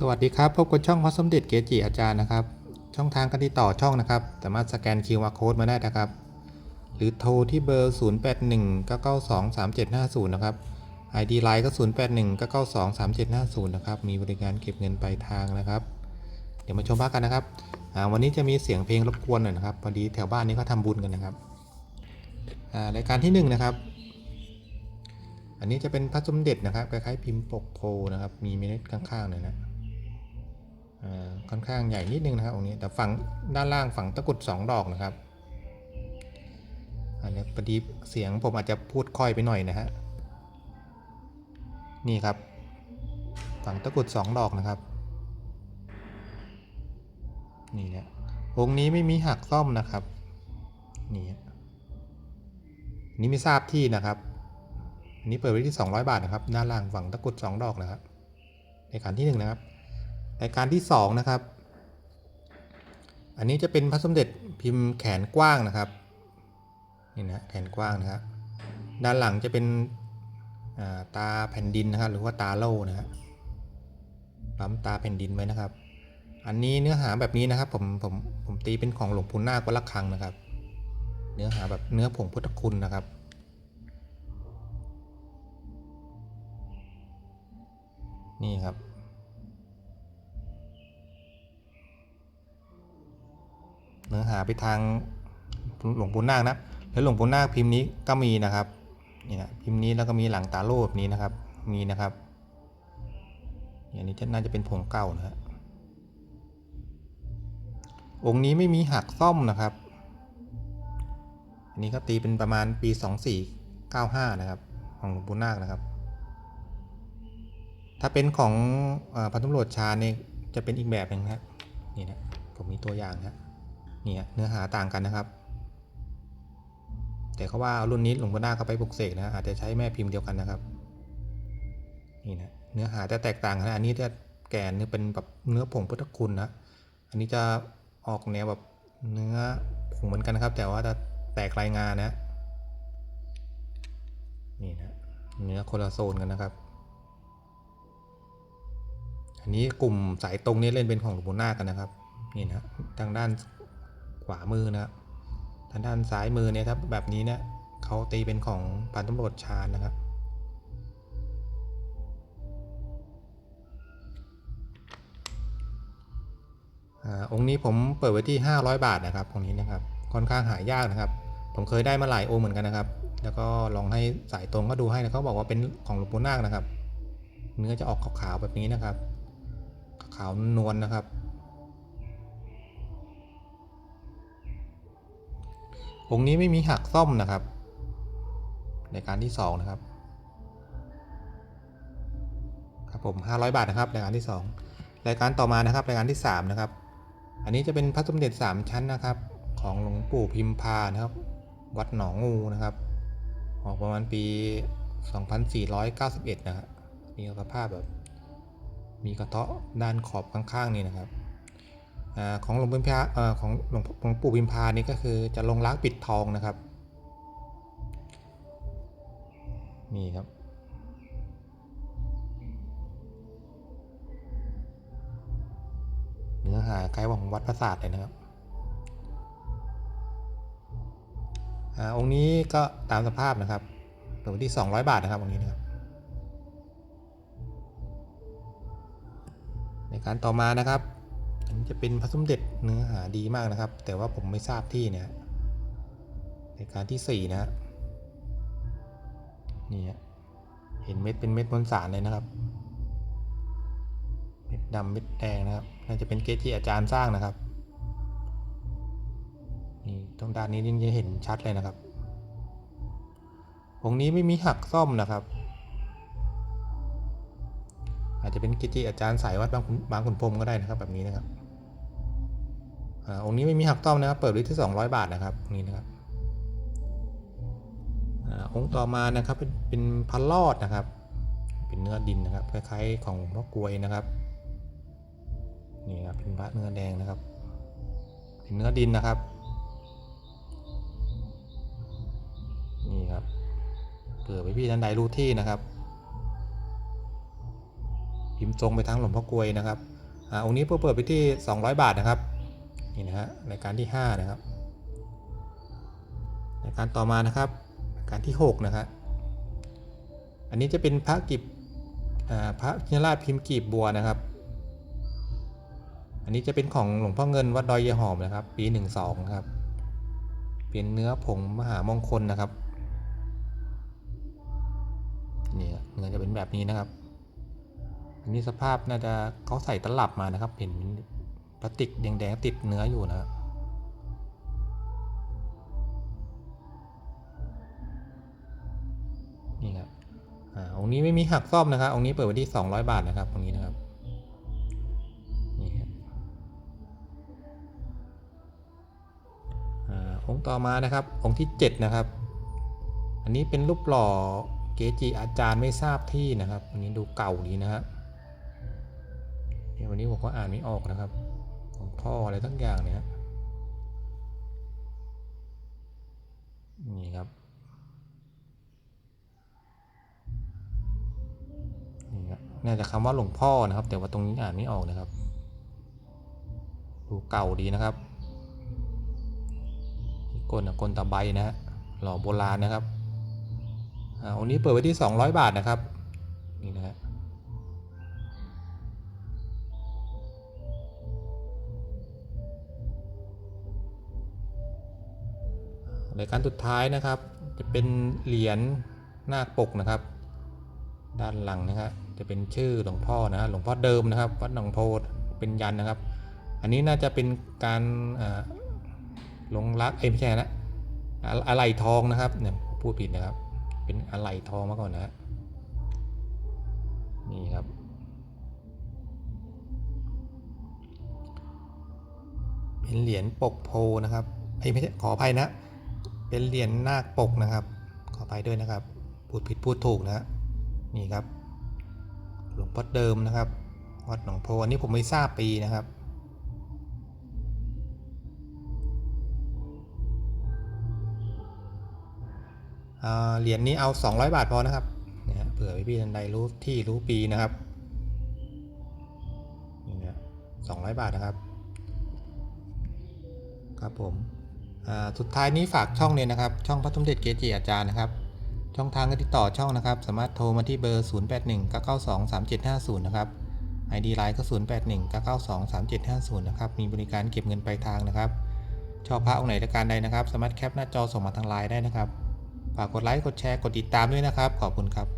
สวัสดีครับพบกับช่องพระสมเด็จเกจิอาจารย์นะครับ ช่องทางการติดต่อช่องนะครับ สามารถสแกน QR Code มาได้นะครับ หรือโทรที่เบอร์ 0819923750 นะครับ ID Line ก็ 0819923750 นะครับ มีบริการเก็บเงินปลายทางนะครับ เดี๋ยวมาชมภาพกันนะครับวันนี้จะมีเสียงเพลงรบกวนหน่อยนะครับพอดีแถวบ้านนี้เขาทำบุญกันนะครับรายการที่หนึ่งนะครับ อันนี้จะเป็นพระสมเด็จนะครับคล้ายๆพิมพ์ปกโพนะครับ มีเมล็ดข้างๆหน่อยนะ ค่อนข้างใหญ่นิดนึงนะครับองค์นี้แต่ฝั่งด้านล่างฝั่งตะกุดสองดอกนะครับอันนี้พอดีเสียงผมอาจจะพูดค่อยไปหน่อยนะฮะนี่ครับ ฝั่งตะกุดสองดอกนะครับนี่นะองค์นี้ไม่มีหักซ่อมนะครับนี่นี้ไม่ทราบที่นะครับอันนี้เปิดไว้ที่ 200 บาทนะครับด้านล่างฝั่งตะกุดสองดอกนะครับในขันที่หนึ่งนะครับ รายการที่ 2 นะครับ อันนี้จะเป็นพระสมเด็จพิมพ์แขนกว้างนะครับ นี่นะแขนกว้างนะครับ ด้านหลังจะเป็นาตาแผ่นดินนะครับ หรือว่าตาโล่นะฮะปั๊มตาแผ่นดินไว้นะครับ อันนี้เนื้อหาแบบนี้นะครับ ผมผมผมตีเป็นของหลวงปู่นาควัดละคังนะครับ เนื้อหาแบบเนื้อผงพุทธคุณนะครับนี่ครับ นื้อหาไปทางหลวงปู่นาคนะ แล้วหลวงปู่นาคพิมพ์นี้ก็มีนะครับนี่นะพิมพ์นี้แล้วก็มีหลังตาโลแบบนี้นะครับ มีนะครับอย่างนี้น่าจะเป็นผงเก่านะฮะองค์นี้ไม่มีหักซ่อมนะครับ อันนี้ก็ตีเป็นประมาณปี 2495 นะครับ ของหลวงปู่นาคนะครับ ถ้าเป็นของอพันธุโรวจชาเนี่ยจะเป็นอีกแบบหนึ่งนะครับนี่นะผมมีตัวอย่างนะครับ เนี่ยเนื้อหาต่างกันนะครับ แต่เขาว่ารุ่นนี้หลวงพ่อนาคเขาไปปลุกเสกนะอาจจะใช้แม่พิมพ์เดียวกันนะครับนี่นะเนื้อหาจะแตกต่างกันะอันนี้จะแก่เนื้อเป็นแบบเนื้อผงพุทธคุณนะอันนี้จะออกแนวแบบเนื้อผงเหมือนกันนะครับ แต่ว่าจะแตกรายงานนะนี่นะเนื้อคนละโซนกันนะครับ อันนี้กลุ่มสายตรงนี้เล่นเป็นของหลวงปู่นาคกันนะครับนี่นะทางด้าน ขวามือนะครับทางด้านซ้ายมือเนี่ยถ้าแบบนี้เนี่ยเขาตีเป็นของพันตำรวจชาญนะครับอองค์นี้ผมเปิดไว้ที่ 500 บาทนะครับองค์นี้นะครับค่อนข้างหายากนะครับ ผมเคยได้มาหลายองค์เหมือนกันนะครับ แล้วก็ลองให้สายตรงก็ดูให้นะเขาบอกว่าเป็นของหลวงปู่นาคนะครับ เนื้อจะออกขาวๆแบบนี้นะครับ ขาวนวลนะครับ องค์นี้ไม่มีหักซ่อมนะครับรายการที่ 2 นะครับ ครับผม 500 บาทนะครับรายการที่ 2 รายการต่อมานะครับรายการที่ 3 นะครับ อันนี้จะเป็นพระสมเด็จ 3 ชั้นนะครับ ของหลวงปู่พิมพานะครับ วัดหนองงูนะครับ ออกประมาณปี 2491 นะครับมีสภาพแบบมีกระเทาะด้านขอบข้างๆนี่นะครับ ของหลวงพิมพาของหลวงงปู่พิมพานี่ก็คือจะลงล้างปิดทองนะครับนี่ครับ เนื้อหาคล้ายของวัดพระศาสตร์เลยนะครับอองค์นี้ก็ตามสภาพนะครับเปิดไว้ที่ 200 บาทนะครับองค์นี้นะครับในการต่อมานะครับ จะเป็นพระสมเด็จเนื้อหาดีมากนะครับ แต่ว่าผมไม่ทราบที่เนี่ยในการที่ 4 นะฮะนี่ฮะเห็นเม็ดเป็นเม็ดมวลสารเลยนะครับ เม็ดดำเม็ดแดงนะครับ น่าจะเป็นเกจิอาจารย์สร้างนะครับนี่ตรงด้านนี้ยิ่งจะเห็นชัดเลยนะครับองนี้ไม่มีหักซ่อมนะครับ อาจจะเป็นกิจิอาจารย์สายวัดบางขุนพรมก็ได้นะครับแบบนี้นะครับ องค์นี้ไม่มีหักต้อมนะครับ เปิดไว้ที่200 บาทนะครับนี่นะครับองค์ต่อมานะครับเป็นเป็นพันลอดนะครับ เป็นเนื้อดินนะครับคล้ายๆของนกกลวยนะครับนี่ครับเป็นพระเนื้อแดงนะครับ เป็นเนื้อดินนะครับนี่ครับเผื่อไปพี่ท่านใดรู้ที่นะครับ พิมพ์ทรงไปทั้งหลวงพ่อกลวยนะครับอ่าองค์นี้เปิดไปที่ 200 บาทนะครับ นี่นะฮะรายการที่ 5 นะครับรายการต่อมานะครับรายการที่ 6 นะครับอันนี้จะเป็นพระกิบพระชินราชพิมพ์กีบบัวนะครับ อันนี้จะเป็นของหลวงพ่อเงินวัดดอยยายหอมนะครับ ปี 12ครับ เป็นเนื้อผงมหามงคลนะครับนี่เนื้อจะเป็นแบบนี้นะครับ อันนี้สภาพน่าจะเขาใส่ตลับมานะครับ เห็น พลาสติกแดงๆติดเนื้ออยู่นะครับนี่ครับอ่าองค์นี้ไม่มีหักซ่อมนะครับองค์นี้เปิดไว้ที่ 200 บาทนะครับองค์นี้นะครับนี่ครับอ่าองค์ต่อมานะครับ องค์ที่ 7 นะครับ อันนี้เป็นรูปหล่อเกจิอาจารย์ไม่ทราบที่นะครับอันนี้ดูเก่าดีนะครับเดี๋ยววันนี้ผมก็อ่านไม่ออกนะครับ ของพ่ออะไรทั้งอย่างเนี่ยนี่ครับนี่ครับน่าจะคำว่าหลวงพ่อนะครับ แต่ว่าตรงนี้อ่านไม่ออกนะครับ ดูเก่าดีนะครับกลนะกลตะไบนะฮะหล่อโบราณนะครับอ่าวันนี้เปิดไว้ที่ 200 บาทนะครับนี่นะฮะ รายการสุดท้ายนะครับ จะเป็นเหรียญหน้าปกนะครับ ด้านหลังนะครับจะเป็นชื่อหลวงพ่อนะฮะหลวงพ่อเดิมนะครับวัดหนองโพธิ์เป็นยันนะครับ อันนี้น่าจะเป็นการลงรักเอ้ไม่ใช่นะอะอะไรทองนะครับเนี่ยพูดผิดนะครับ เป็นอะไหล่ทองมาก่อนนะฮะนี่ครับ เป็นเหรียญปกโพนะครับเอ้ไม่ใช่ขออภัยนะ เป็นเหรียญนาคปกนะครับ ขออภัยด้วยนะครับ พูดผิดพูดถูกนะนี่ครับ หลวงพ่อเดิมนะครับวัดหนองโพอันนี้ผมไม่ทราบปีนะครับเหรียญนี้เอา 200 บาทพอนะครับนะเผื่อพี่ๆท่านใดรู้ที่รู้ปีนะครับนี่นะ200บาทนะครับ ครับผม สุดท้ายนี้ฝากช่องเลยนะครับ ช่องพระสมเด็จเกจิอาจารย์นะครับ ช่องทางการติดต่อช่องนะครับ สามารถโทรมาที่เบอร์ 0819923750 นะครับ ID ไลน์ก็ 0819923750 นะครับ มีบริการเก็บเงินปลายทางนะครับ ชอบพระองค์ไหนประการใดนะครับ สามารถแคปหน้าจอส่งมาทางไลน์ได้นะครับ ฝากกดไลค์ กดแชร์ กดติดตามด้วยนะครับ ขอบคุณครับ